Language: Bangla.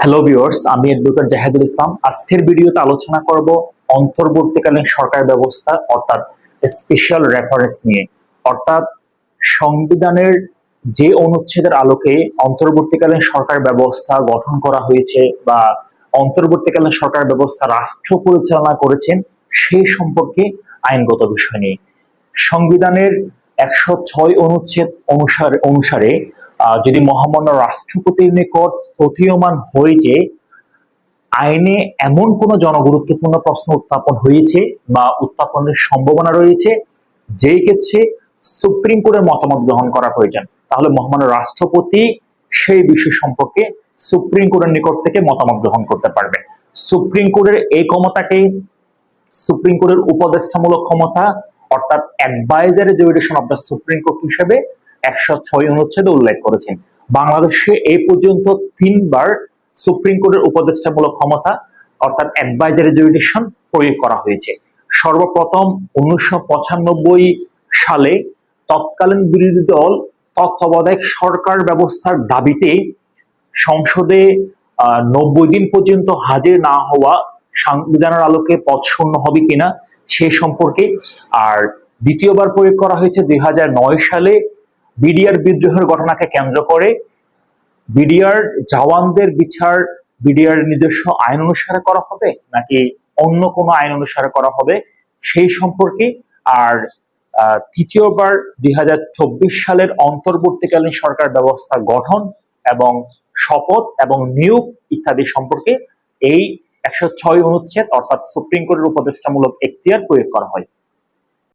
হ্যালো ভিউয়ার্স আমি অ্যাডভোকেট জাহেদুল ইসলাম। আজকের ভিডিওতে আলোচনা করব অন্তর্বর্তীকালীন সরকার ব্যবস্থা অর্থাৎ স্পেশাল রেফারেন্স নিয়ে। অর্থাৎ সংবিধানের যে অনুচ্ছেদের আলোকে অন্তর্বর্তীকালীন সরকার ব্যবস্থা গঠন করা হয়েছে বা অন্তর্বর্তীকালীন সরকার ব্যবস্থা রাষ্ট্র পরিচালনা করেছেন সেই সম্পর্কে আইনগত বিষয় নিয়ে। সংবিধানের একশো ছয় অনুচ্ছেদ অনুসারে অনুসারে যদি মহামান্য রাষ্ট্রপতির নিকট প্রতীয়মান হয় যে আইনে এমন কোন জনগুরুত্বপূর্ণ প্রশ্ন উত্থাপন হয়েছে বা উত্থাপনের সম্ভাবনা রয়েছে, যেই ক্ষেত্রে সুপ্রিম কোর্টের মতামত গ্রহণ করা প্রয়োজন, তাহলে মহামান্য রাষ্ট্রপতি সেই বিষয় সম্পর্কে সুপ্রিম কোর্টের নিকট থেকে মতামত গ্রহণ করতে পারবে। সুপ্রিম কোর্টের এই ক্ষমতাকে সুপ্রিম কোর্টের উপদেষ্টামূলক ক্ষমতা অর্থাৎ advisory jurisdiction of the supreme court হিসেবে একশো ছয় অনুচ্ছেদে উল্লেখ করেছেন। বাংলাদেশে এই পর্যন্ত তিনবার সুপ্রিম কোর্টের উপদেষ্টামূলক ক্ষমতা, অর্থাৎ অ্যাডভাইজারি জুরিডিকশন প্রয়োগ করা হয়েছে। সর্বপ্রথম উনিশশো পঁচানব্বই সালে তৎকালীন বিরোধী দল তত্ত্বাবধায়ক সরকার ব্যবস্থার দাবিতে সংসদে নব্বই দিন পর্যন্ত হাজির না হওয়া সংবিধানের আলোকে পদ শূন্য হবে কিনা সে সম্পর্কে। আর দ্বিতীয়বার প্রয়োগ করা হয়েছে দুই সালে বিডিআর বিদ্রোহের ঘটনাকে কেন্দ্র করে। বিডিআর জওয়ানদের বিচার বিডিআর নিজস্ব আইন অনুসারে করা হবে, নাকি অন্য কোনো আইন অনুসারে করা হবে সেই সম্পর্কে। আর তৃতীয়বার দুই হাজার চব্বিশ সালের অন্তর্বর্তীকালীন সরকার ব্যবস্থা গঠন এবং শপথ এবং নিয়োগ ইত্যাদি সম্পর্কে এই একশো ছয় অনুচ্ছেদ অর্থাৎ সুপ্রিম কোর্টের উপদেষ্টামূলক এখতিয়ার প্রয়োগ করা হয়।